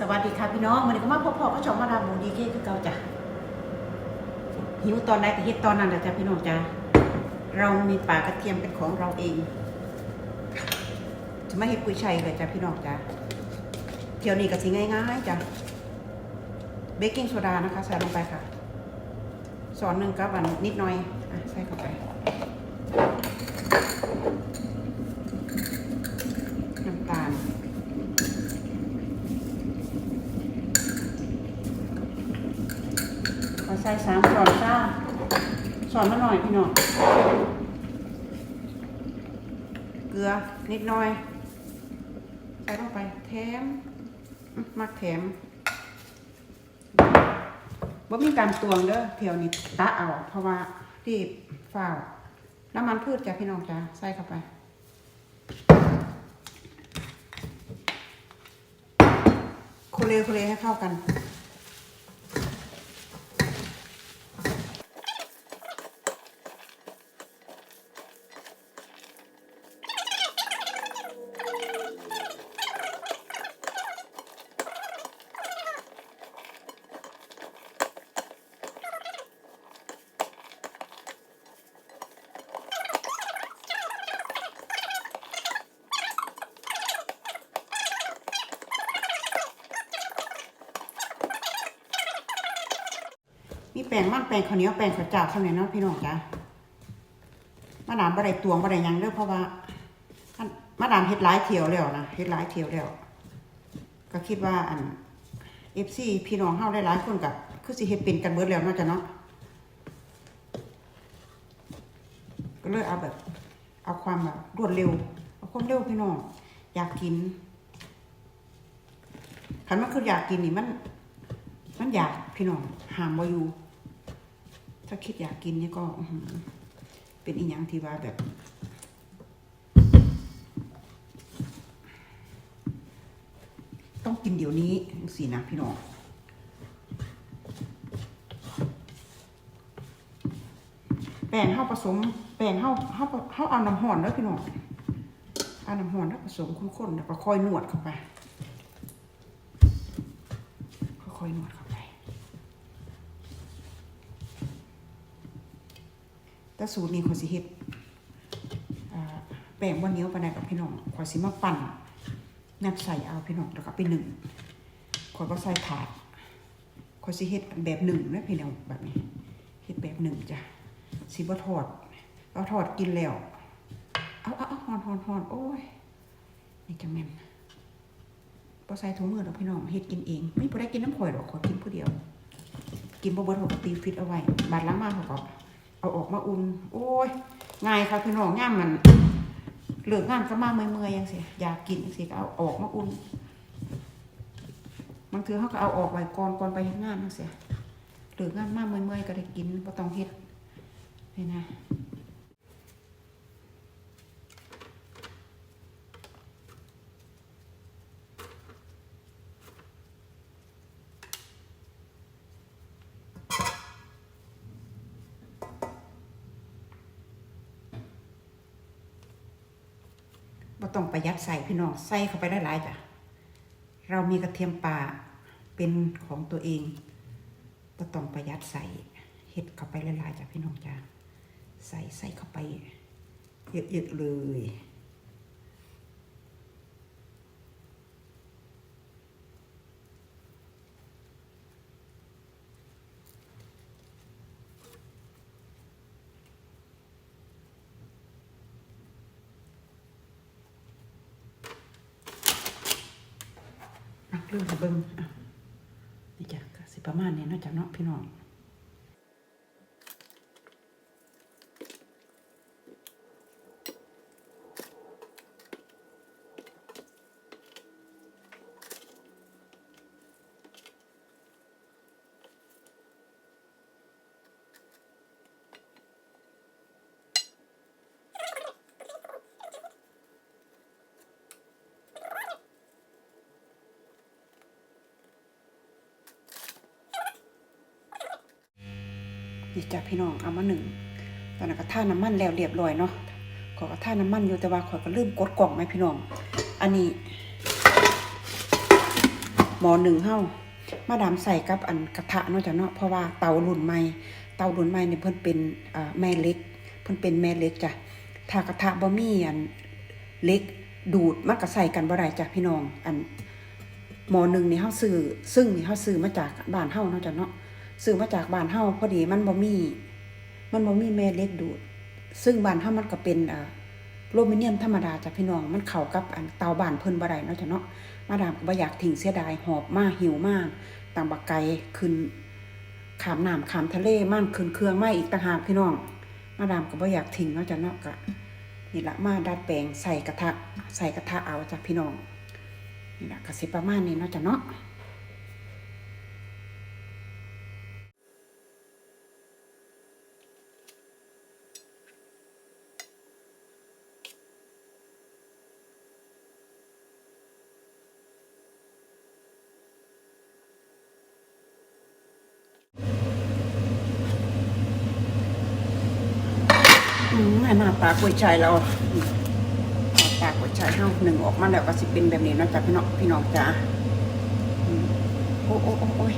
สวัสดีค่ะพี่น้องวันนี้ก็มาพบพ่อก็ชมมาดาบูดีเก้คือเก่าจ้ะหิวตอนไหนก็เฮ็ดตอนนั้นแหละจ้ะพี่น้องจ้ะเรามีปลากระเทียมเป็นของเราเอง จะไม่เฮ็ดกุยชัยเลยจ้ะพี่น้องจ้ะเที่ยวนี้ก็สิง่ายๆจ้ะเบกกิ้งโซดานะคะใส่ลงไปค่ะสอนหนึ่งกับอันนิดหน่อยอะใส่เข้าไปน้ำตาล เอาใส่สามช้อนชาสอนมาหน่อยพี่น้องเกลือนิดหน่อยใส่ลงไปแถมมักแถมว่มีการตวงเด้อเที่ยวนี้ตะเอาเพราะว่ารีบฝ้าน้ำมันพืชจ้ะพี่น้องจ้ะใส่เข้าไปโคเลโคเลให้เข้ากัน มีแป้งมันแป้งข้าวเหนียวแป้งข้าวเจ้าสมัยเนาะพี่น้องจ้ะมาดามบ่ไดตวงบ่ไดยังเด้อเพราะว่ามาดามเฮ็ดหลายเที่ยวแล้วนะเฮ็ดหลายเที่ยวแล้ว ก็คิดว่าอัน FC พี่น้องเฮาได้หลายคนก็คือสิเฮ็ดเป็นกันเบิดแล้วเนาะจ้ะเนาะก็เลยเอาแบบ เอาความแบบรวดเร็วเอาความเร็วพี่น้องอยากกินคันมันคืออยากกินนี่มัน มันอยากพี่น้องหามบ่อยู่ ถ้าคิดอยากกินนี่ก็เป็นอีหยังที่ว่าแบบ ต้องกินเดี๋ยวนี้สินะพี่น้องแป้งเฮาผสม แป้งเฮาเฮาเฮาเอาน้ำห่อนแล้วพี่น้องเอาน้ำห่อนแล้วผสมข้นๆแล้วก็ค่อยนวดเข้าไปค่อยๆนวด เข้าไปแต่สูตรนี้ขอยสิเฮ็ดแป้งวันเหนี้ยวปานใดกับพี่น้องขอยสิมาปั่นนับใส่เอาพี่น้องแล้วก็ไปหนึ่งขอยบ่ใส่ถาดขอยสิเฮ็ดแบบหนึ่งนะพี่น้องแบบนี้เฮ็ดแบบหนึ่งจ้ะสิบ่ทอดเอาทอดกินแล้วเอาเอาเอาฮอนฮอนฮอนโอ้ยนี่จังแม่นพอใส่ถุงมือดอกพี่น้องเฮ็ดกินเองไม่พอได้กินน้ำข่อยดอกขอกินผู้เดียว กินบ่เบิดเขาก็ตีฟิตเอาไว้บาดล้างมาเขาก็ เอาออกมาอุ่น โอ้ยง่ายค่ะพี่น้องง่ามมันเหลืองานก็มาเมื่อยๆยังสิอยากกินจังสิก็เอาออกมาอุ่นบางทีเขาก็เอาออกไว้ก่อนก่อนไปเฮ็ดงานจังสิเหลืองานมากเมื่อยๆก็ได้กินบ่ต้องเฮ็ดนี่นะ ต้องประหยัดใส่พี่น้องใส่เข้าไปได้หลายจ้ะเรามีกระเทียมป่าเป็นของตัวเองบ่ต้องประหยัดใส่เห็ดเข้าไปหลายๆจ้ะพี่น้องจ้ะใส่ใส่เข้าไปเยอะๆเลย เรื่องเบิ่งอะนี่จ้ะก็สิประมาณนี้เนาะจ้ะเนาะพี่น้องี่จ้ะพี่น้องเอามาหนึ่งตอนนั้นก็ท่าน้ำมันแล้วเรียบร้อยเนาะขอยก็ท่าน้ำมันอยู่แต่ว่าขอยก็ลืมกดกล่องไหมพี่น้อง อันนี้ หมอหนึ่งเฮ้ามาดามใส่กับอันกระทะเนาะจ้ะเนาะเพราะว่าเตารุ่นใหม่เตารุ่นใหม่นี่เพิ่นเป็นแม่เล็ก เพิ่นเป็นแม่เล็กจ้ะถ้ากระทะบ่มีอันเล็กดูดมันก็ใส่กันบ่ได้จ้ะพี่น้อง อันหมอหนึ่งนี่เฮาซื้อซึ่งนี่เฮาซื้อมาจากบ้านเฮาเนาะจ้ะเนาะ ซื้อมาจากบ้านเฮาพอดีมันบ่มี มันบ่มีแม่เล็กดูด ซึ่งบ้านเฮามันก็เป็นอ่าโลมิเนียมธรรมดาจ้ะพี่น้องมันเข้ากับอันเตาบ้านเพิ่นบ่ได้เนาะจ้ะเนาะมาดามก็บ่อยากทิ้งเสียดายหอบมากหิวมากต่างบักไก่ขึ้นขามน้ำขามทะเลมั่นขึ้นเครื่องไมาอีกต่างหากพี่น้อง มาดามก็บ่อยากทิ้งเนาะจ้ะเนาะก็นี่ละมาดัดแปลงใส่กระทะใส่กระทะเอาจ้ะพี่น้องนี่ละก็สิประมาณนี้เนาะจ้ะเนาะ หน้าตากล้วยชายเราอืมหน้าตาก๋วยชายเฮาหนึ่งออกมาแล้วก็สิเป็นแบบนี้นะจ๊ะพี่น้องพี่น้องจ้าโอ้โอ้โอ้โอ้ย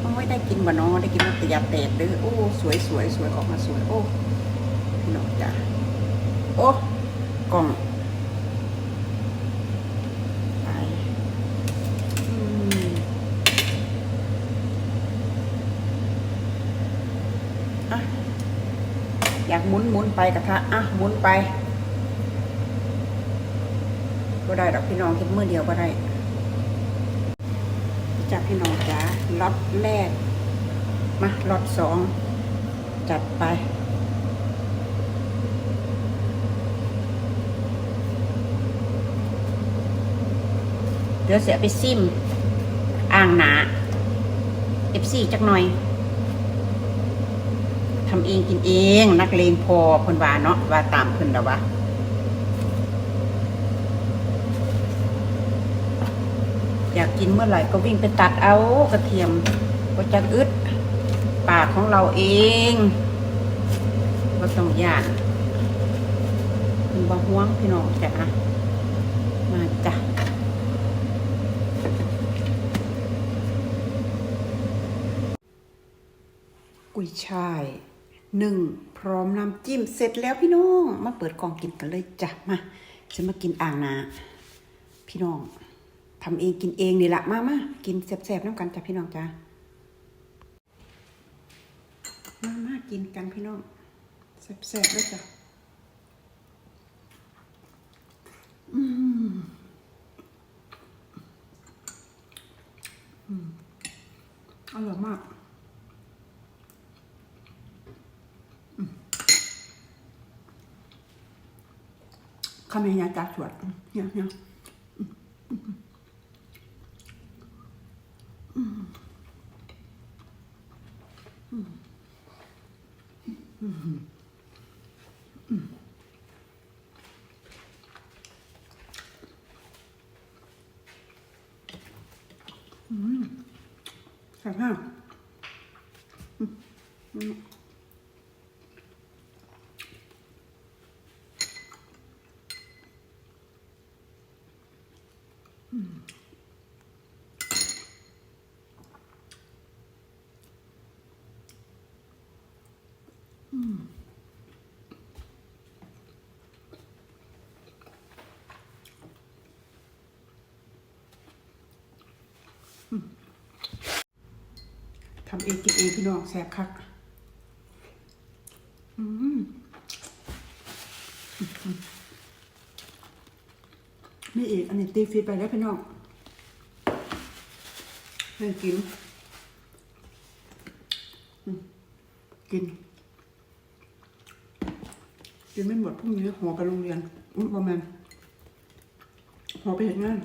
โอ้ยได้กินบะน้องได้กินมัตยาแตกเด้อโอ้สวยสวยสวยออกมาสวยโอ้พี่น้องจ้าโอ้กล่องไปอืม อะอยากหมุนหมุน ไปกระทะอะหมุนไปก็ได้ดอกพี่น้องคิดมือเดียวก็ได้จับพี่น้องจ๋าล็อตแรกมาล็อตสองจัดไปเดี๋ยวเสียไปซิมอ่างหนาเอฟซีจักหน่อย ทำเองกินเอง นักเลงพอเพิ่นว่าเนาะว่าตามเพิ่นแล้ววะอยากกินเมื่อไหร่ก็วิ่งไปตัดเอากระเทียมก็จะอึดปากของเราเองก็ต้องย่านเป็นบ่ห่วงพี่น้องจ้ะมาจ้ะกุยช่าย หนึ่งพร้อมน้ำจิ้มเสร็จแล้วพี่น้องมาเปิดกล่องกินกันเลยจ้ะมาจะมากินอ่างนาพี่น้องทำเองกินเองนี่แหละมามากินแซ่บๆน้ำกันจ้ะพี่น้องจ้ะมามากินกันพี่น้องแซ่บๆเลยจ้ะอืมอืมอร่อยมาก คำยังไงจากสวดเนี่ยเนี่ยใส่ข้าวทำเองกินเองพี่น้องแซ่บคักอืมนี่อีกอันนี้ตีฟีดไปแล้วพี่น้องให้กินกิน กินไม่หมดพรุ่งนี้ห่อไปโรงเรียนอุ้ยประมาณห่อไปเห็นงาน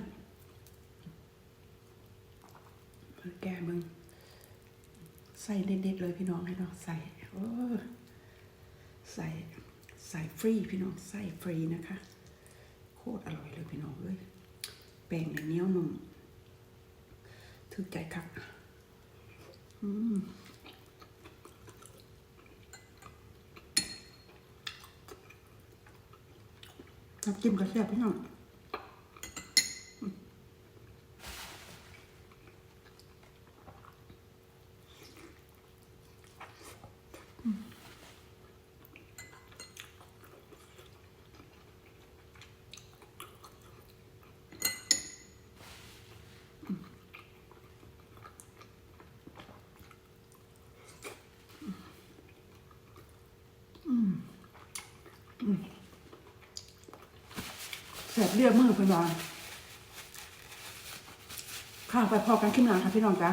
แก้มึง เด็ดๆเลยพี่น้องให้น้องใส่ใส่ใส่ฟรีพี่น้องใส่ฟรีนะคะ โคตรอร่อยเลยพี่น้องเลยแป้งเนี่ยเนี้ยวนุ่มถึกใจคักอืมน้ำจิ้มกระเทียมพี่น้องอืม แสบเรียกมือเพื่อนว่าข้าวไปพอกันขึ้นมาค่ะพี่น้องจ้า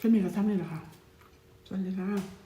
ขึ้นมีกระทำนี่เหรอคะสวัสดีค่ะ